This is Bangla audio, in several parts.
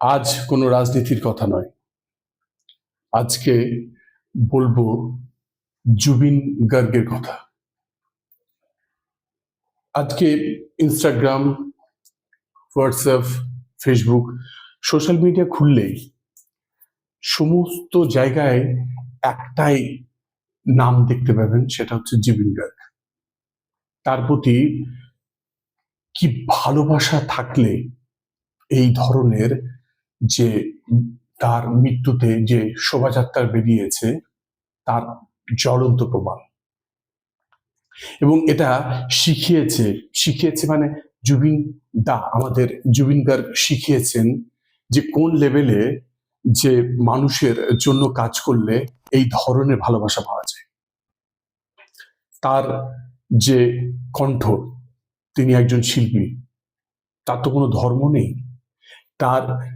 আজ কোনো রাজনীতির কথা নয়। আজকে বলব জুবিন গার্গের কথা। আজকে Instagram, WhatsApp, Facebook, social media খুললেই সমস্ত জায়গায় একটাই নাম দেখতে পাবেন, সেটা হচ্ছে জুবিন গার্গ। তার প্রতি কি ভালোবাসা থাকলে এই ধরনের যে তার মৃত্যুতে যে শোভাযাত্রা বেরিয়েছে, তার জ্বলন্ত প্রমাণ। এবং এটা শিখিয়েছে শিখিয়েছে মানে জুবিন দা, আমাদের জুবিন গার্গ শিখিয়েছেন যে কোন লেভেলে যে মানুষের জন্য কাজ করলে এই ধরনের ভালোবাসা পাওয়া যায়। তার যে কণ্ঠ, তিনি একজন শিল্পী, তার তো কোনো ধর্ম নেই। তার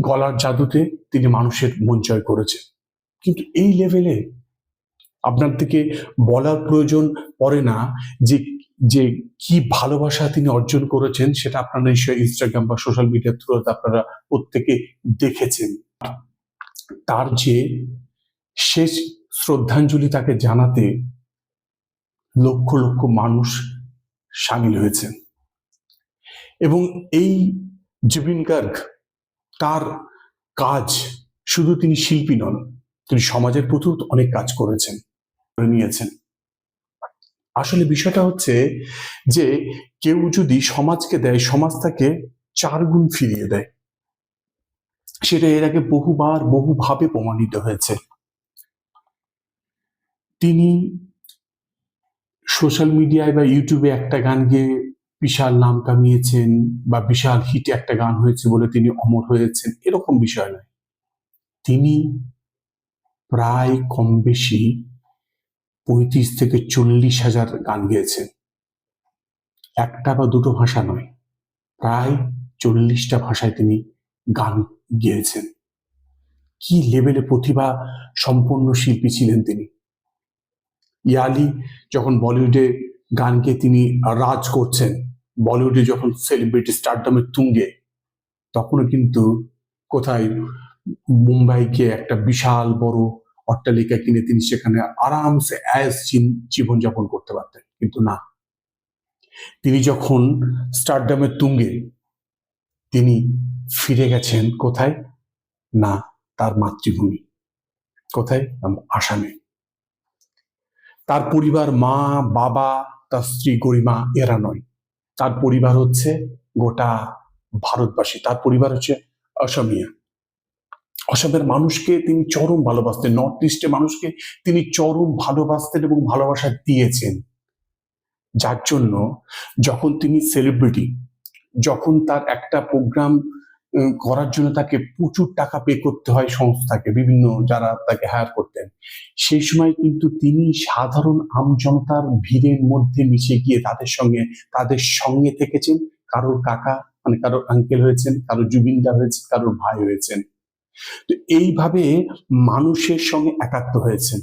গলার জাদুতে তিনি মানুষের মন জয় করেছেন কিন্তু এই লেভেলে আপনার থেকে বলার প্রয়োজন পড়ে না যে যে কি ভালোবাসা তিনি অর্জন করেছেন সেটা আপনারা নিশ্চয়ই ইনস্টাগ্রাম বা সোশ্যাল মিডিয়ার থ্রুতে আপনারা প্রত্যেকে দেখেছেন। তার যে শেষ শ্রদ্ধাঞ্জলি তাকে জানাতে লক্ষ লক্ষ মানুষ সামিল হয়েছেন। এবং এই জুবিন গার্গ তার কাজ শুধু তিনি শিল্পী নন, তিনি সমাজের প্রতিও অনেক কাজ করেছেন, করে নিয়েছেন। আসলে বিষয়টা হচ্ছে যে কেউ যদি সমাজকে দেয়, সমাজ তাকে চার গুণ ফিরিয়ে দেয়। সেটা এর আগে বহুবার, বহুভাবে প্রমাণিত হয়েছে। তিনি সোশ্যাল মিডিয়ায় বা ইউটিউবে একটা গান গেয়ে বিশাল নাম কামিয়েছেন বা বিশাল হিট একটা গান হয়েছে বলে তিনি অমর হয়েছেন এরকম বিষয় নয়। তিনি প্রায় কম বেশি পঁয়ত্রিশ থেকে চল্লিশ হাজার গান গেয়েছেন। একটা বা দুটো ভাষা নয়, প্রায় চল্লিশটা ভাষায় তিনি গান গেয়েছেন। কি লেভেলে প্রতিভা সম্পন্ন শিল্পী ছিলেন তিনি? ইয়ালি যখন বলিউডে গানকে তিনি রাজ করছেন বলিউডে যখন সেলিব্রিটি স্টারডমের তুঙ্গে, তখনও কিন্তু কোথায় মুম্বাইকে একটা বিশাল বড় অট্টালিকা কিনে তিনি সেখানে আরামসে অ্যাস জীবনযাপন করতে পারতেন, কিন্তু না। তিনি যখন স্টারডামের তুঙ্গে, তিনি ফিরে গেছেন কোথায়? না, তার মাতৃভূমি। কোথায়? আসামে। তার পরিবার মা, বাবা, তার স্ত্রী, গরিমা, এরা নয়। তার পরিবার হচ্ছে গোটা ভারতবাসী। তার পরিবার হচ্ছে অসমিয়া। অসমের মানুষকে তিনি চরম ভালোবাসতেন। নর্থ ইস্টের মানুষকে তিনি চরম ভালোবাসতেন এবং ভালোবাসা দিয়েছেন। যার জন্য যখন তিনি সেলিব্রিটি যখন তার একটা প্রোগ্রাম করার জন্য তাকে প্রচুর টাকা পে করতে হয় সংস্থাকে, বিভিন্ন যারা তাকে হায়ার করতেন। সেই সময় কিন্তু তিনি সাধারণ আমজনতার ভিড়ের মধ্যে মিশে গিয়ে তাদের সঙ্গে তাদের সঙ্গে থেকেছেন। কারোর কাকা মানে কারোর আঙ্কেল হয়েছেন, কারোর জুবিনদার হয়েছে কারোর ভাই হয়েছেন। তো এইভাবে মানুষের সঙ্গে একাত্ম হয়েছেন।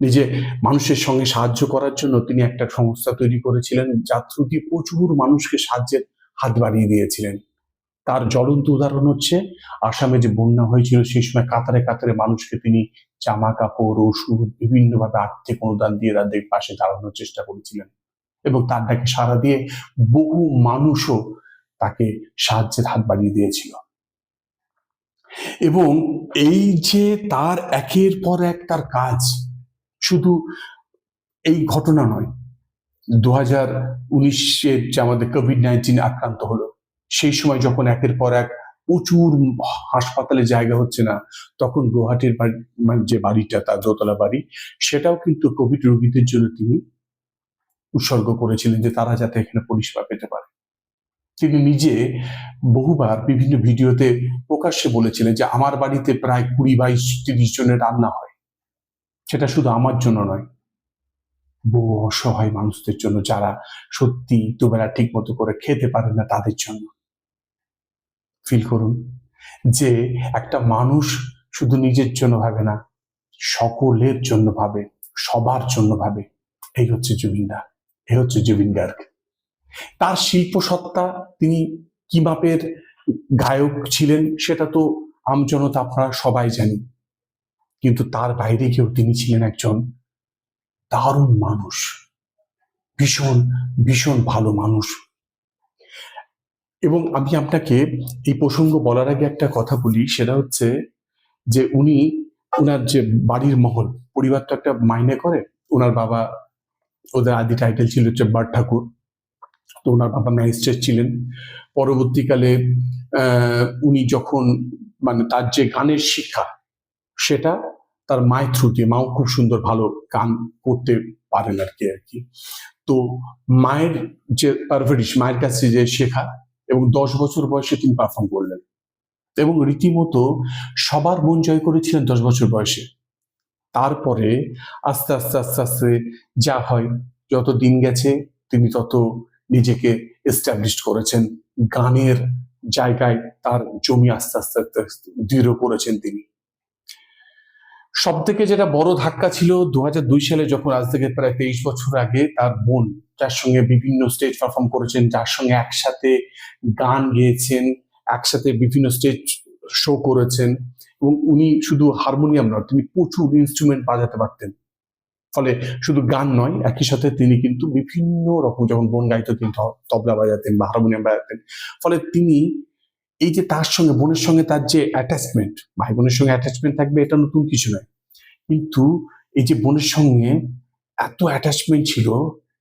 নিজে মানুষের সঙ্গে সাহায্য করার জন্য তিনি একটা সংস্থা তৈরি করেছিলেন, যার থ্রু দিয়ে প্রচুর মানুষকে সাহায্যের হাত বাড়িয়ে দিয়েছিলেন। তার জ্বলন্ত উদাহরণ হচ্ছে, আসামে যে বন্যা হয়েছিল সেই সময় কাতারে কাতারে মানুষকে তিনি জামা কাপড়, ওষুধ বিভিন্নভাবে আর্থিক অনুদান দিয়ে তাদের পাশে দাঁড়ানোর চেষ্টা করেছিলেন এবং তার ডাকে সারা দিয়ে বহু মানুষও তাকে সাহায্যের হাত বাড়িয়ে দিয়েছিল। এবং এই যে তার একের পর এক তার কাজ, শুধু এই ঘটনা নয়, দু হাজার উনিশের যে আমাদের কোভিড নাইন্টিন আক্রান্ত হলো সেই সময় যখন একের পর এক প্রচুর হাসপাতালে জায়গা হচ্ছে না, তখন গুয়াহাটির মানে যে বাড়িটা, তার দোতলা বাড়ি, সেটাও কিন্তু কোভিড রোগীদের জন্য তিনি উৎসর্গ করেছিলেন যে তারা যাতে এখানে পরিষেবা পেতে পারে। তিনি নিজে বহুবার বিভিন্ন ভিডিওতে প্রকাশ্যে বলেছিলেন যে আমার বাড়িতে প্রায় কুড়ি বাইশ তিরিশ জনের রান্না হয়। সেটা শুধু আমার জন্য নয়, বহু অসহায় মানুষদের জন্য যারা সত্যি দুবেলা ঠিক মতো করে খেতে পারে না তাদের জন্য। ফিল করুন যে একটা মানুষ শুধু নিজের জন্য ভাবে না, সকলের জন্য ভাবে, সবার জন্য ভাবে। এই হচ্ছে জুবিনদা এই হচ্ছে জুবিন গার্গ। তার শিল্প সত্তা তিনি কি মাপের গায়ক ছিলেন সেটা তো আমজনতা আপনারা সবাই জানি কিন্তু তার বাইরে গিয়েও তিনি ছিলেন একজন দারুণ মানুষ, ভীষণ ভীষণ ভালো মানুষ। এবং আমি আপনাকে এই প্রসঙ্গ বলার আগে একটা কথা বলি, সেটা হচ্ছে যে উনি ওনার যে বাড়ির মহল, পরিবার তো একটা মাইনে করে ওনার বাবা ওদের আদি টাইটেল ছিল হচ্ছে বাট ঠাকুর। তো ওনার বাবা ম্যাজিস্ট্রেট ছিলেন। পরবর্তীকালে উনি যখন মানে তার যে গানের শিক্ষা, সেটা তার মায়ের থ্রুতে মাও খুব সুন্দর ভালো গান করতে পারেন আর কি আর কি। তো মায়ের যে পারভারিশ মায়ের কাছে যে শেখা এবং দশ বছর বয়সে তিনি পারফর্ম করলেন। এবং রীতিমতো সবার মন জয় করেছিলেন দশ বছর বয়সে। তারপরে আস্তে আস্তে আস্তে আস্তে যা হয়, যত দিন গেছে, তিনি তত নিজেকে এস্টাবলিশ করেছেন। গানের জায়গায় তার জমি আস্তে আস্তে আস্তে, দৃঢ় করেছেন তিনি। সব থেকে যেটা বড় ধাক্কা ছিল দু হাজার দুই সালে যখন আজ থেকে প্রায় তেইশ বছর আগে তার বোন, যার সঙ্গে বিভিন্ন স্টেজ পারফর্ম করেছেন, যার সঙ্গে একসাথে গান গেয়েছেন, একসাথে বিভিন্ন স্টেজ শো করেছেন এবং উনি শুধু হারমোনিয়াম নয়, তিনি প্রচুর ইনস্ট্রুমেন্ট বাজাতে পারতেন। ফলে শুধু গান নয়, একই সাথে তিনি কিন্তু বিভিন্ন রকম, যখন বোন গাইতো তিনি তবলা বাজাতেন বা হারমোনিয়াম বাজাতেন। ফলে তিনি এই যে তার সঙ্গে, বোনের সঙ্গে তার যে অ্যাটাচমেন্ট ভাই বোনের সঙ্গে অ্যাটাচমেন্ট থাকবে, এটা নতুন কিছু নয়। কিন্তু এই যে বোনের সঙ্গে এত অ্যাটাচমেন্ট ছিল,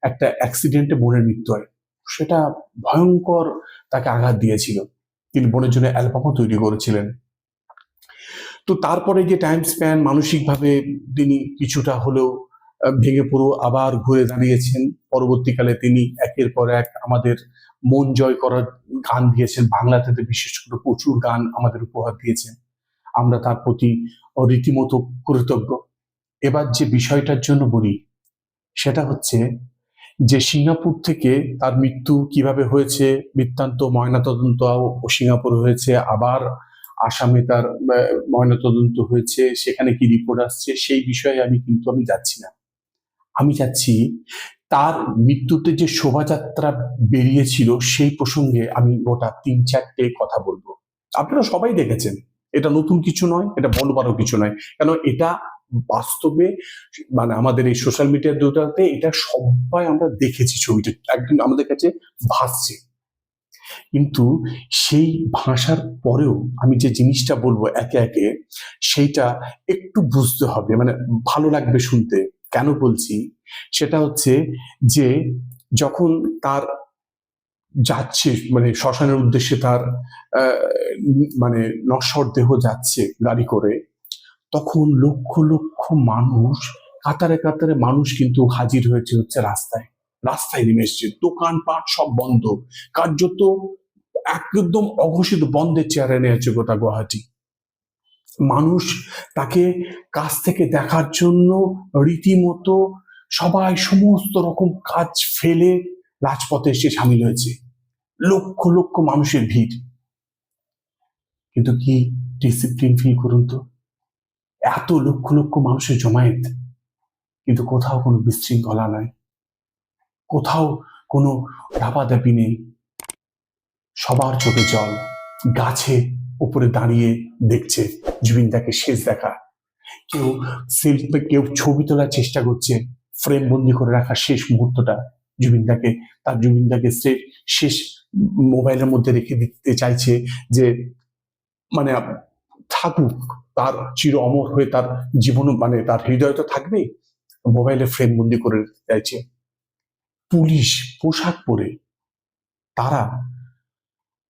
একটা অ্যাক্সিডেন্টে বোনের মৃত্যু হয়, সেটা ভয়ঙ্কর তাকে আঘাত দিয়েছিল। তিনি বোনের জন্য অ্যালবামও তৈরি করেছিলেন। তো তারপরে যে টাইম স্প্যান মানসিকভাবে তিনি কিছুটা হলেও ভেঙে পড়ো আবার ঘুরে দাঁড়িয়েছেন। পরবর্তীকালে তিনি একের পর এক আমাদের মন জয় করার গান দিয়েছেন। বাংলাতে বিশেষ করে প্রচুর গান আমাদের উপহার দিয়েছেন। আমরা তার প্রতি রীতিমতো কৃতজ্ঞ। এবার যে বিষয়টার জন্য বলি, সেটা হচ্ছে যে সিঙ্গাপুর থেকে তার মৃত্যু কীভাবে হয়েছে, বৃত্তান্ত ময়নাতদন্ত সিঙ্গাপুর হয়েছে, আবার আসামে তার ময়নাতদন্ত হয়েছে, সেখানে কি রিপোর্ট আসছে, সেই বিষয়ে আমি কিন্তু আমি যাচ্ছি না। আমি যাচ্ছি, তার মৃত্যুতে যে শোভাযাত্রা বেরিয়েছিল সেই প্রসঙ্গে আমি গোটা তিন চারটে কথা বলব। আপনারা সবাই দেখেছেন, এটা নতুন কিছু নয়, এটা বলবারও কিছু নয়। কেন এটা বাস্তবে মানে আমাদের এই সোশ্যাল মিডিয়ার দুটাতে এটা সবাই আমরা দেখেছি ছবিটা একদম আমাদের কাছে ভাসছে। কিন্তু সেই ভাষার পরেও আমি যে জিনিসটা বলব একে একে, সেইটা একটু বুঝতে হবে মানে ভালো লাগবে শুনতে। কেন বলছি? সেটা হচ্ছে যে যখন তার যাচ্ছে মানে শ্মশানের উদ্দেশ্যে তার মানে নশ্বর দেহ যাচ্ছে গাড়ি করে, তখন লক্ষ লক্ষ মানুষ, কাতারে কাতারে মানুষ কিন্তু হাজির হয়েছে হচ্ছে রাস্তায়। রাস্তায় নেমে এসছে। দোকানপাট সব বন্ধ। কার্যত একদম অঘোষিত বন্ধের চেয়ারে নিয়েছে গোটা গুয়াহাটি। মানুষ তাকে কাছ থেকে দেখার জন্য রীতিমতো সবাই সমস্ত রকম কাজ ফেলে রাজপথে এসে সামিল হয়েছে। লক্ষ লক্ষ মানুষের ভিড়। কিন্তু কি ডিসিপ্লিন ফিল করুন তো? এত লক্ষ লক্ষ মানুষের জমায়েত, কিন্তু কোথাও কোনো বিশৃঙ্খলা নাই। কোথাও কোনো ধাপাধাপি নেই। সবার চোখে জল, গাছে উপরে দাঁড়িয়ে দেখছে। জুবিনদাকে শেষ দেখা। কেউ সেলফি কেউ ছবি তোলার চেষ্টা করছে ফ্রেম বন্দি করে রাখা শেষ মুহূর্তটা জুবিনদাকে। তার জুবিনদাকে শেষ মোবাইলের মধ্যে রেখে দিতে চাইছে যে মানে থাকুক, তার চির অমর হয়ে তার জীবন মানে তার হৃদয় তো থাকবেই। মোবাইলে ফ্রেম বন্দি করে চাইছে। পুলিশ পোশাক পরে তারা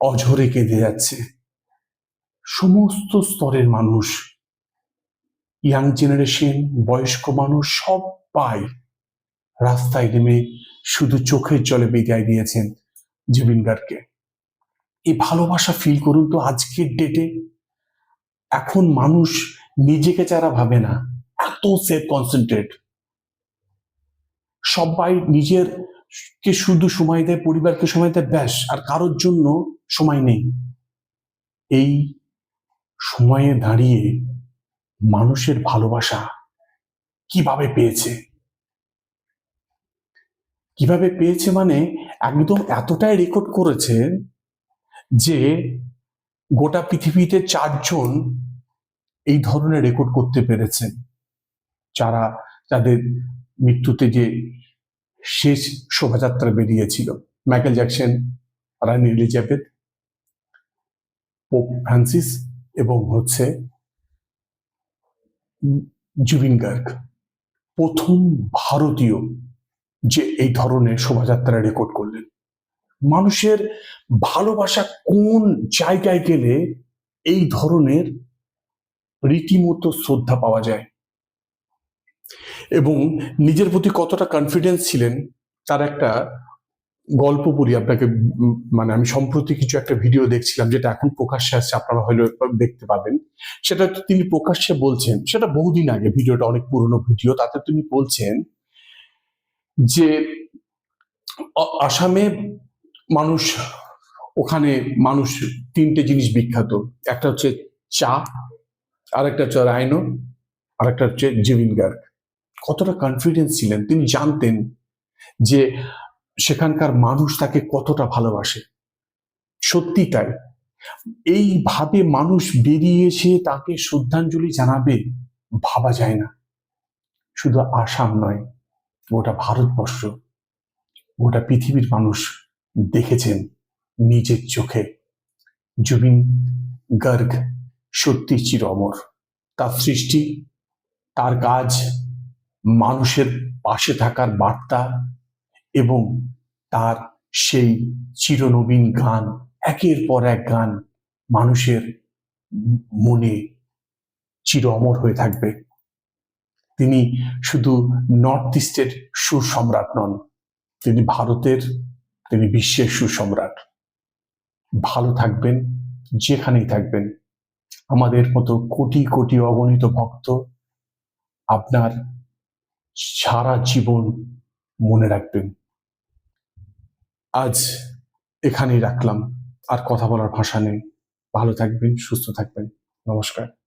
অঝরে কেঁদে যাচ্ছে। সমস্ত স্তরের মানুষ ইয়াং জেনারেশন বয়স্ক মানুষ সবাই রাস্তায় নেমে শুধু চোখের জলে বিদায় দিয়েছেন জুবিন গার্গকে এই ভালোবাসা ফিল করুন তো আজকের ডেটে এখন মানুষ নিজেকে যারা ভাবে না, এত সেফ কনসেন্ট্রেট সবাই নিজের কে শুধু সময় দেয়, পরিবারকে সময় দেয়, ব্যাস, আর কারোর জন্য সময় নেই। এই সময়ে দাঁড়িয়ে মানুষের ভালোবাসা কীভাবে পেয়েছে? কীভাবে পেয়েছে মানে একদম এতটাই রেকর্ড করেছে যে গোটা পৃথিবীতে চারজন এই ধরনের রেকর্ড করতে পেরেছেন যারা তাদের মৃত্যুতে যে শেষ শোভাযাত্রা বেরিয়েছিল, মাইকেল জ্যাকসন, রানী এলিজাবেথ, পোপ ফ্রান্সিস এবং হচ্ছে জুবিন গার্গ, প্রথম ভারতীয় যে এই ধরনের শোভাযাত্রা রেকর্ড করলেন। মানুষের ভালোবাসা কোন জায়গায় গেলে এই ধরনের রীতিমতো শ্রদ্ধা পাওয়া যায়? এবং নিজের প্রতি কতটা কনফিডেন্স ছিলেন? তার একটা গল্প বলি, আপনাকে মানে আমি সম্প্রতি কিছু একটা ভিডিও দেখছিলাম, যেটা এখন প্রকাশ্যে আসছে, আপনারা হয়তো দেখতে পাবেন। সেটা তিনি প্রকাশ্যে বলছেন, সেটা বহুদিন আগে, ভিডিওটা অনেক পুরনো ভিডিও, তাতে তিনি বলছেন যে আসামে মানুষ, ওখানে মানুষ তিনটে জিনিস বিখ্যাত, একটা হচ্ছে চা আরেকটা হচ্ছে রায়নো আরেকটা হচ্ছে জুবিন গার্গ কতটা কনফিডেন্স ছিলেন, তিনি জানতেন যে সেখানকার মানুষ তাকে কতটা ভালোবাসে? সত্যি তাই। এইভাবে মানুষ বেরিয়ে এসে তাকে শ্রদ্ধাঞ্জলি জানাবে ভাবা যায় না। শুধু আসাম নয়, গোটা ভারতবর্ষ, গোটা পৃথিবীর মানুষ দেখেছেন নিজের চোখে। জুবিন গার্গ সত্যি চির অমর। তার সৃষ্টি, তার কাজ, মানুষের পাশে থাকার বার্তা এবং তার সেই চিরনবীন গান, একের পর এক গান মানুষের মনে চির অমর হয়ে থাকবে। তিনি শুধু নর্থ ইস্টের সুর সম্রাট নন, তিনি ভারতের, তিনি বিশ্বের সুসম্রাট। ভালো থাকবেন, যেখানেই থাকবেন। আমাদের মতো কোটি কোটি অগণিত ভক্ত আপনার সারা জীবন মনে রাখবেন। আজ এখানেই রাখলাম। আর কথা বলার ভাষা নেই। ভালো থাকবেন সুস্থ থাকবেন। নমস্কার।